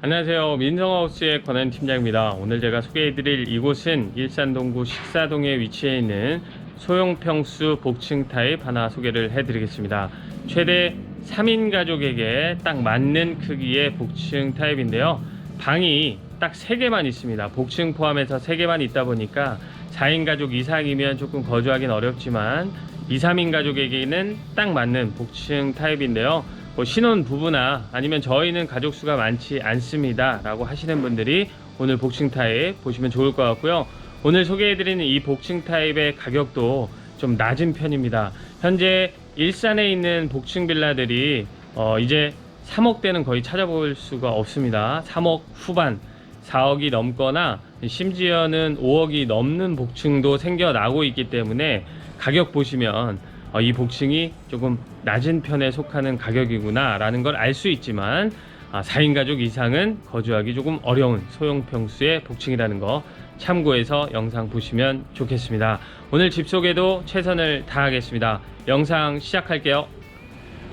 안녕하세요. 민성하우스의 권한 팀장입니다. 오늘 제가 소개해드릴 이곳은 일산 동구 식사동에 위치해 있는 소형 평수 복층 타입 하나 소개를 해드리겠습니다. 최대 3인 가족에게 딱 맞는 크기의 복층 타입인데요. 방이 딱 3개만 있습니다. 복층 포함해서 3개만 있다 보니까 4인 가족 이상이면 조금 거주하기는 어렵지만 2, 3인 가족에게는 딱 맞는 복층 타입인데요. 뭐 신혼 부부나 아니면 저희는 가족 수가 많지 않습니다 라고 하시는 분들이 오늘 복층 타입 보시면 좋을 것 같고요. 오늘 소개해드리는 이 복층 타입의 가격도 좀 낮은 편입니다. 현재 일산에 있는 복층 빌라들이 어 이제 3억대는 거의 찾아볼 수가 없습니다. 3억 후반 4억이 넘거나 심지어는 5억이 넘는 복층도 생겨나고 있기 때문에 가격 보시면 어, 이 복층이 조금 낮은 편에 속하는 가격이구나 라는 걸 알 수 있지만 아, 4인 가족 이상은 거주하기 조금 어려운 소형 평수의 복층이라는 거 참고해서 영상 보시면 좋겠습니다. 오늘 집 소개도 최선을 다하겠습니다. 영상 시작할게요.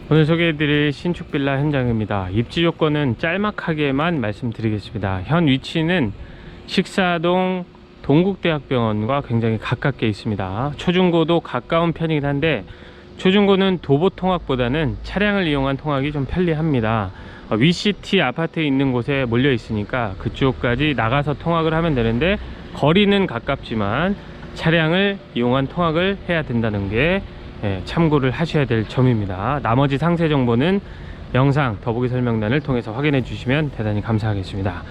오늘 소개해드릴 신축 빌라 현장입니다. 입지 조건은 짤막하게만 말씀드리겠습니다. 현 위치는 식사동 동국대학병원과 굉장히 가깝게 있습니다. 초중고도 가까운 편이긴 한데 초중고는 도보 통학보다는 차량을 이용한 통학이 좀 편리합니다. 어, 위시티 아파트에 있는 곳에 몰려 있으니까 그쪽까지 나가서 통학을 하면 되는데 거리는 가깝지만 차량을 이용한 통학을 해야 된다는 게 예, 참고를 하셔야 될 점입니다. 나머지 상세 정보는 영상 더보기 설명란을 통해서 확인해 주시면 대단히 감사하겠습니다.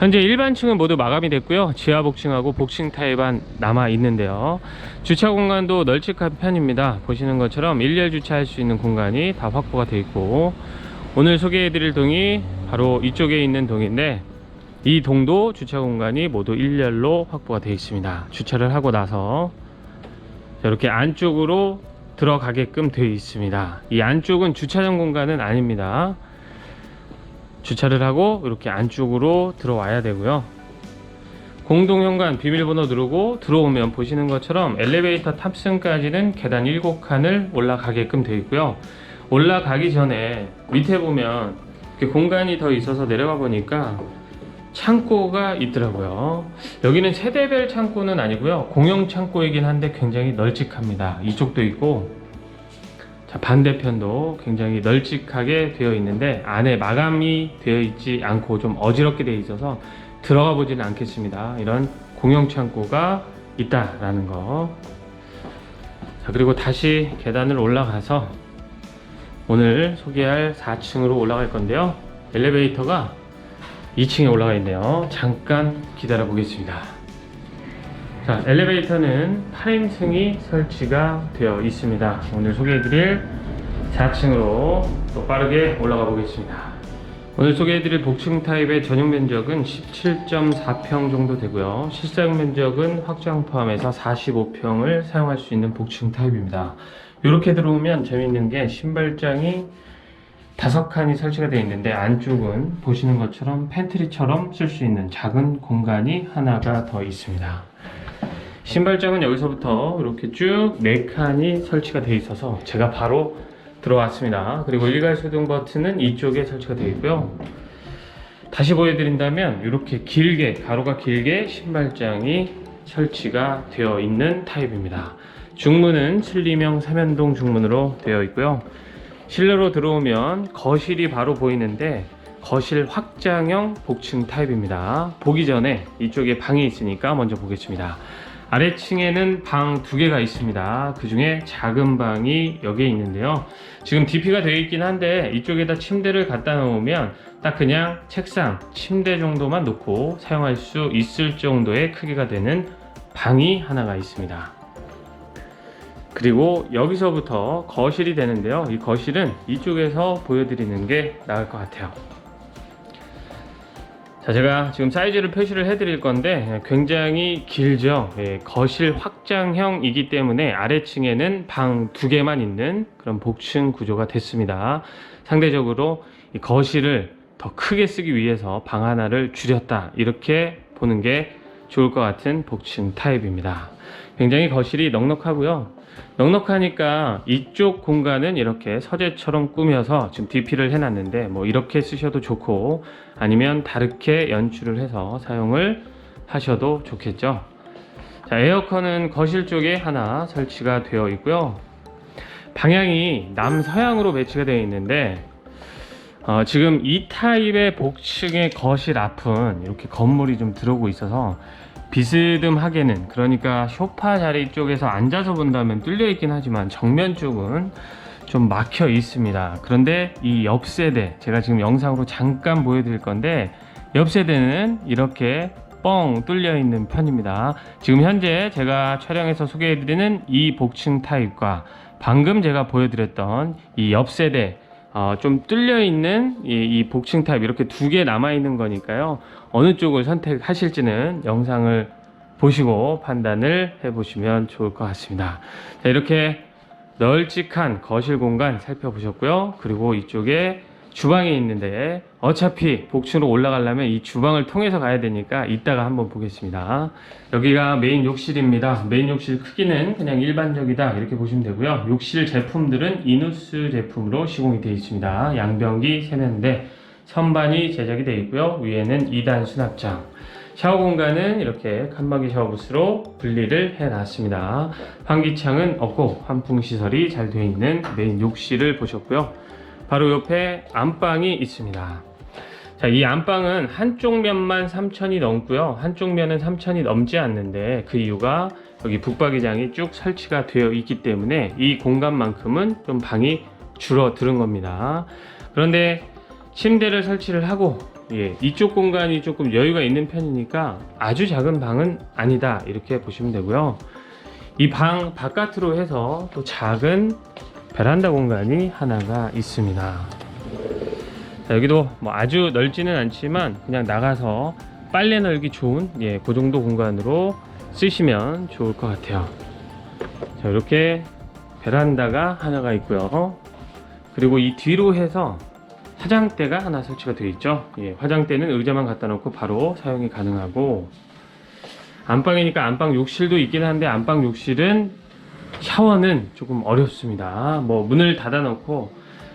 현재 일반층은 모두 마감이 됐고요. 지하 복층하고 복층 타입만 남아 있는데요. 주차 공간도 널찍한 편입니다. 보시는 것처럼 일렬 주차할 수 있는 공간이 다 확보가 되어 있고 오늘 소개해 드릴 동이 바로 이쪽에 있는 동인데 이 동도 주차 공간이 모두 일렬로 확보가 되어 있습니다. 주차를 하고 나서 이렇게 안쪽으로 들어가게끔 되어 있습니다. 이 안쪽은 주차장 공간은 아닙니다. 주차를 하고 이렇게 안쪽으로 들어와야 되고요. 공동 현관 비밀번호 누르고 들어오면 보시는 것처럼 엘리베이터 탑승까지는 계단 7칸을 올라가게끔 되어 있고요. 올라가기 전에 밑에 보면 이렇게 공간이 더 있어서 내려가 보니까 창고가 있더라고요. 여기는 세대별 창고는 아니고요. 공용 창고이긴 한데 굉장히 널찍합니다. 이쪽도 있고 자, 반대편도 굉장히 널찍하게 되어 있는데 안에 마감이 되어 있지 않고 좀 어지럽게 되어 있어서 들어가 보지는 않겠습니다. 이런 공용 창고가 있다라는 거. 자, 그리고 다시 계단을 올라가서 오늘 소개할 4층으로 올라갈 건데요. 엘리베이터가 2층에 올라가 있네요. 잠깐 기다려 보겠습니다. 자, 엘리베이터는 8인승이 설치가 되어 있습니다. 오늘 소개해드릴 4층으로 또 빠르게 올라가 보겠습니다. 오늘 소개해드릴 복층 타입의 전용 면적은 17.4평 정도 되고요. 실사용 면적은 확장 포함해서 45평을 사용할 수 있는 복층 타입입니다. 이렇게 들어오면 재밌는 게 신발장이 다섯 칸이 설치가 되어 있는데 안쪽은 보시는 것처럼 팬트리처럼 쓸 수 있는 작은 공간이 하나가 더 있습니다. 신발장은 여기서부터 이렇게 쭉네 칸이 설치가 되어 있어서 제가 바로 들어왔습니다. 그리고 일괄 소등 버튼은 이쪽에 설치가 되어 있고요. 다시 보여드린다면 이렇게 길게 가로가 길게 신발장이 설치가 되어 있는 타입입니다. 중문은 슬림형 삼연동 중문으로 되어 있고요. 실내로 들어오면 거실이 바로 보이는데 거실 확장형 복층 타입입니다. 보기 전에 이쪽에 방이 있으니까 먼저 보겠습니다. 아래층에는 방 두 개가 있습니다. 그 중에 작은 방이 여기에 있는데요. 지금 DP가 되어 있긴 한데 이쪽에다 침대를 갖다 놓으면 딱 그냥 책상, 침대 정도만 놓고 사용할 수 있을 정도의 크기가 되는 방이 하나가 있습니다. 그리고 여기서부터 거실이 되는데요. 이 거실은 이쪽에서 보여드리는 게 나을 것 같아요. 자, 제가 지금 사이즈를 표시를 해 드릴 건데 굉장히 길죠. 예, 거실 확장형이기 때문에 아래층에는 방 두 개만 있는 그런 복층 구조가 됐습니다. 상대적으로 이 거실을 더 크게 쓰기 위해서 방 하나를 줄였다. 이렇게 보는 게 좋을 것 같은 복층 타입입니다. 굉장히 거실이 넉넉하고요. 넉넉하니까 이쪽 공간은 이렇게 서재처럼 꾸며서 지금 DP를 해놨는데 뭐 이렇게 쓰셔도 좋고 아니면 다르게 연출을 해서 사용을 하셔도 좋겠죠. 자, 에어컨은 거실 쪽에 하나 설치가 되어 있고요. 방향이 남서향으로 배치가 되어 있는데 어, 지금 이 타입의 복층의 거실 앞은 이렇게 건물이 좀 들어오고 있어서 비스듬하게는 그러니까 소파 자리 쪽에서 앉아서 본다면 뚫려 있긴 하지만 정면 쪽은 좀 막혀 있습니다. 그런데 이 옆 세대 제가 지금 영상으로 잠깐 보여드릴 건데 옆 세대는 이렇게 뻥 뚫려 있는 편입니다. 지금 현재 제가 촬영해서 소개해드리는 이 복층 타입과 방금 제가 보여드렸던 이 옆 세대 어, 좀 뚫려 있는 이, 이 복층 타입 이렇게 두 개 남아 있는 거니까요. 어느 쪽을 선택하실지는 영상을 보시고 판단을 해보시면 좋을 것 같습니다. 자, 이렇게 널찍한 거실 공간 살펴보셨고요. 그리고 이쪽에 주방이 있는데 어차피 복층으로 올라가려면 이 주방을 통해서 가야 되니까 이따가 한번 보겠습니다. 여기가 메인 욕실입니다. 메인 욕실 크기는 그냥 일반적이다 이렇게 보시면 되고요. 욕실 제품들은 이누스 제품으로 시공이 되어 있습니다. 양변기 세면대 선반이 제작이 되어 있고요. 위에는 2단 수납장. 샤워 공간은 이렇게 칸막이 샤워부스로 분리를 해 놨습니다. 환기창은 없고 환풍 시설이 잘 되어 있는 메인 욕실을 보셨고요. 바로 옆에 안방이 있습니다. 자, 이 안방은 한쪽 면만 3천이 넘고요. 한쪽 면은 3천이 넘지 않는데 그 이유가 여기 북박이장이 쭉 설치가 되어 있기 때문에 이 공간만큼은 좀 방이 줄어드는 겁니다. 그런데 침대를 설치를 하고 예, 이쪽 공간이 조금 여유가 있는 편이니까 아주 작은 방은 아니다 이렇게 보시면 되고요. 이 방 바깥으로 해서 또 작은 베란다 공간이 하나가 있습니다. 자, 여기도 뭐 아주 넓지는 않지만 그냥 나가서 빨래 널기 좋은 예, 그 정도 공간으로 쓰시면 좋을 것 같아요. 자, 이렇게 베란다가 하나가 있고요. 그리고 이 뒤로 해서 화장대가 하나 설치가 되어 있죠. 예, 화장대는 의자만 갖다 놓고 바로 사용이 가능하고 안방이니까 안방 욕실도 있긴 한데 안방 욕실은 샤워는 조금 어렵습니다. 뭐 문을 닫아 놓고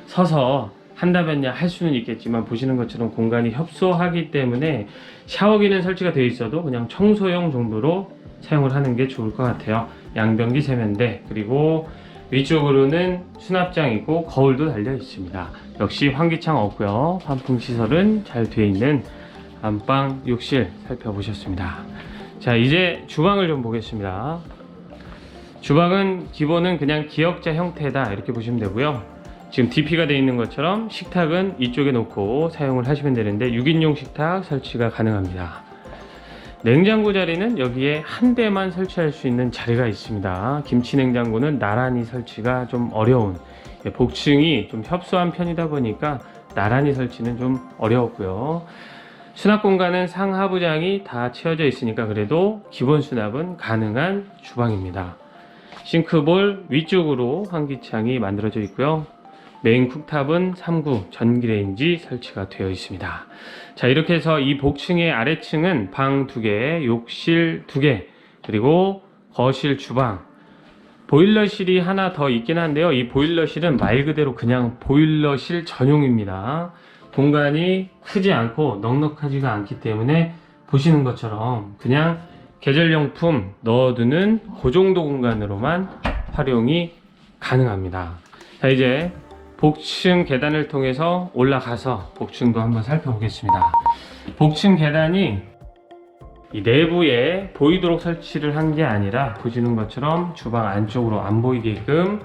서서 한다면야 할 수는 있겠지만 보시는 것처럼 공간이 협소하기 때문에 샤워기는 설치가 되어 있어도 그냥 청소용 정도로 사용을 하는 게 좋을 것 같아요. 양변기 세면대 그리고 위쪽으로는 수납장이고 거울도 달려 있습니다. 역시 환기창 없고요. 환풍 시설은 잘 되어 있는 안방 욕실 살펴보셨습니다. 자 이제 주방을 좀 보겠습니다. 주방은 기본은 그냥 기역자 형태다 이렇게 보시면 되고요. 지금 DP가 되어 있는 것처럼 식탁은 이쪽에 놓고 사용을 하시면 되는데 6인용 식탁 설치가 가능합니다. 냉장고 자리는 여기에 한 대만 설치할 수 있는 자리가 있습니다. 김치 냉장고는 나란히 설치가 좀 어려운 예, 복층이 좀 협소한 편이다 보니까 나란히 설치는 좀 어려웠고요. 수납 공간은 상하부장이 다 채워져 있으니까 그래도 기본 수납은 가능한 주방입니다. 싱크볼 위쪽으로 환기창이 만들어져 있고요. 메인 쿡탑은 3구 전기레인지 설치가 되어 있습니다. 자, 이렇게 해서 이 복층의 아래층은 방 2개, 욕실 2개, 그리고 거실, 주방, 보일러실이 하나 더 있긴 한데요. 이 보일러실은 말 그대로 그냥 보일러실 전용입니다. 공간이 크지 않고 넉넉하지가 않기 때문에 보시는 것처럼 그냥 계절용품 넣어두는 그 정도 공간으로만 활용이 가능합니다. 자, 이제 복층 계단을 통해서 올라가서 복층도 한번 살펴보겠습니다. 복층 계단이 이 내부에 보이도록 설치를 한 게 아니라 보시는 것처럼 주방 안쪽으로 안 보이게끔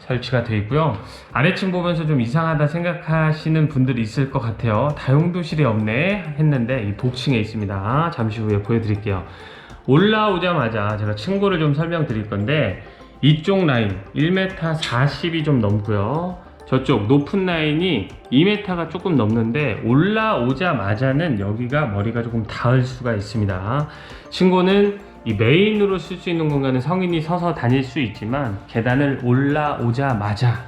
설치가 되어 있고요. 아래층 보면서 좀 이상하다 생각하시는 분들이 있을 것 같아요. 다용도실이 없네 했는데 이 복층에 있습니다. 잠시 후에 보여드릴게요. 올라오자마자 제가 층고를 좀 설명드릴 건데 이쪽 라인 1m 40이 좀 넘고요. 저쪽 높은 라인이 2m가 조금 넘는데 올라오자마자는 여기가 머리가 조금 닿을 수가 있습니다. 층고는 이 메인으로 쓸 수 있는 공간은 성인이 서서 다닐 수 있지만 계단을 올라오자마자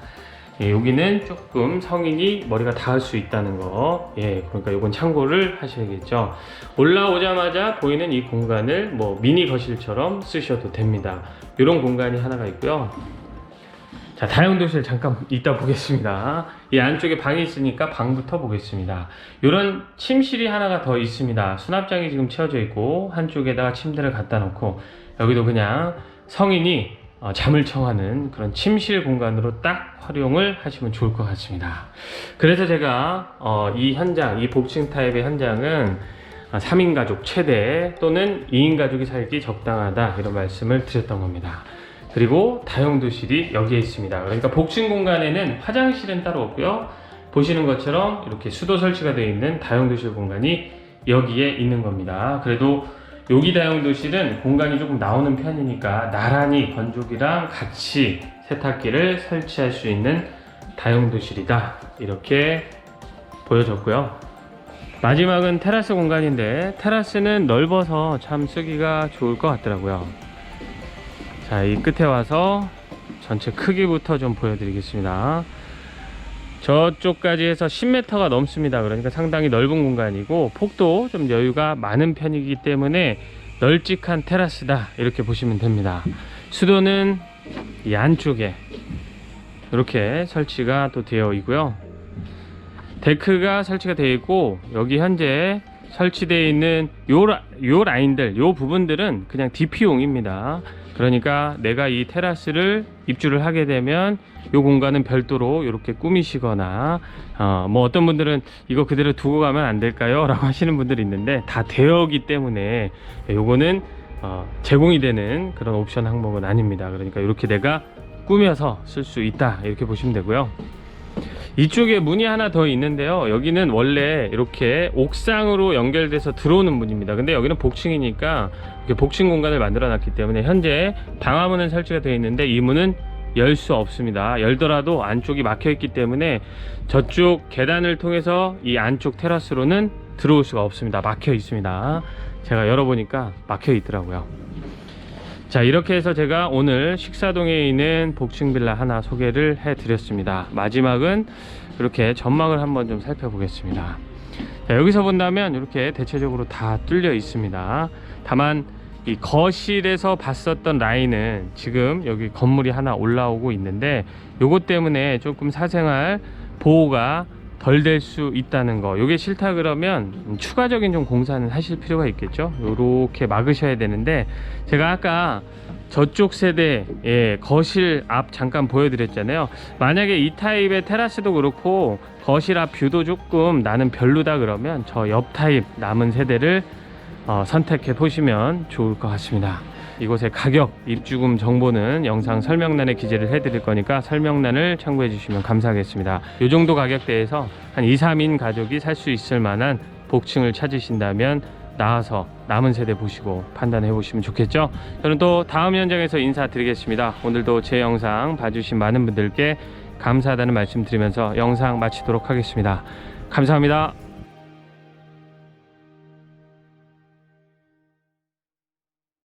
예, 여기는 조금 성인이 머리가 닿을 수 있다는 거. 예, 그러니까 이건 참고를 하셔야겠죠. 올라오자마자 보이는 이 공간을 뭐 미니 거실처럼 쓰셔도 됩니다. 이런 공간이 하나가 있고요. 자, 다용도실 잠깐 이따 보겠습니다. 이 안쪽에 방이 있으니까 방부터 보겠습니다. 이런 침실이 하나가 더 있습니다. 수납장이 지금 채워져 있고 한쪽에다가 침대를 갖다 놓고 여기도 그냥 성인이 어, 잠을 청하는 그런 침실 공간으로 딱 활용을 하시면 좋을 것 같습니다. 그래서 제가 어, 이 현장, 이 복층 타입의 현장은 3인 가족 최대 또는 2인 가족이 살기 적당하다 이런 말씀을 드렸던 겁니다. 그리고 다용도실이 여기에 있습니다. 그러니까 복층 공간에는 화장실은 따로 없고요. 보시는 것처럼 이렇게 수도 설치가 되어 있는 다용도실 공간이 여기에 있는 겁니다. 그래도 여기 다용도실은 공간이 조금 나오는 편이니까 나란히 건조기랑 같이 세탁기를 설치할 수 있는 다용도실이다. 이렇게 보여졌고요. 마지막은 테라스 공간인데 테라스는 넓어서 참 쓰기가 좋을 것 같더라고요. 자, 이 끝에 와서 전체 크기부터 좀 보여드리겠습니다. 저쪽까지 해서 10m가 넘습니다. 그러니까 상당히 넓은 공간이고 폭도 좀 여유가 많은 편이기 때문에 널찍한 테라스다 이렇게 보시면 됩니다. 수도는 이 안쪽에 이렇게 설치가 또 되어 있고요. 데크가 설치가 되어 있고 여기 현재 설치되어 있는 요, 라, 요 라인들 요 부분들은 그냥 DP용입니다. 그러니까 내가 이 테라스를 입주를 하게 되면 요 공간은 별도로 이렇게 꾸미시거나 어, 뭐 어떤 분들은 이거 그대로 두고 가면 안 될까요? 라고 하시는 분들이 있는데 다 되어기 때문에 요거는 어, 제공이 되는 그런 옵션 항목은 아닙니다. 그러니까 이렇게 내가 꾸며서 쓸 수 있다 이렇게 보시면 되고요. 이쪽에 문이 하나 더 있는데요. 여기는 원래 이렇게 옥상으로 연결돼서 들어오는 문입니다. 근데 여기는 복층이니까 이렇게 복층 공간을 만들어 놨기 때문에 현재 방화문은 설치가 되어 있는데 이 문은 열 수 없습니다. 열더라도 안쪽이 막혀 있기 때문에 저쪽 계단을 통해서 이 안쪽 테라스로는 들어올 수가 없습니다. 막혀 있습니다. 제가 열어보니까 막혀 있더라고요. 자 이렇게 해서 제가 오늘 식사동에 있는 복층 빌라 하나 소개를 해 드렸습니다. 마지막은 이렇게 전망을 한번 좀 살펴보겠습니다. 자, 여기서 본다면 이렇게 대체적으로 다 뚫려 있습니다. 다만 이 거실에서 봤었던 라인은 지금 여기 건물이 하나 올라오고 있는데 요것 때문에 조금 사생활 보호가 덜 될 수 있다는 거. 요게 싫다 그러면 음, 추가적인 좀 공사는 하실 필요가 있겠죠. 요렇게 막으셔야 되는데 제가 아까 저쪽 세대 예, 거실 앞 잠깐 보여드렸잖아요. 만약에 이 타입의 테라스도 그렇고 거실 앞 뷰도 조금 나는 별로다 그러면 저 옆 타입 남은 세대를 어, 선택해 보시면 좋을 것 같습니다. 이곳의 가격, 입주금 정보는 영상 설명란에 기재를 해드릴 거니까 설명란을 참고해 주시면 감사하겠습니다. 이 정도 가격대에서 한 2, 3인 가족이 살 수 있을 만한 복층을 찾으신다면 나와서 남은 세대 보시고 판단해 보시면 좋겠죠. 저는 또 다음 현장에서 인사드리겠습니다. 오늘도 제 영상 봐주신 많은 분들께 감사하다는 말씀 드리면서 영상 마치도록 하겠습니다. 감사합니다.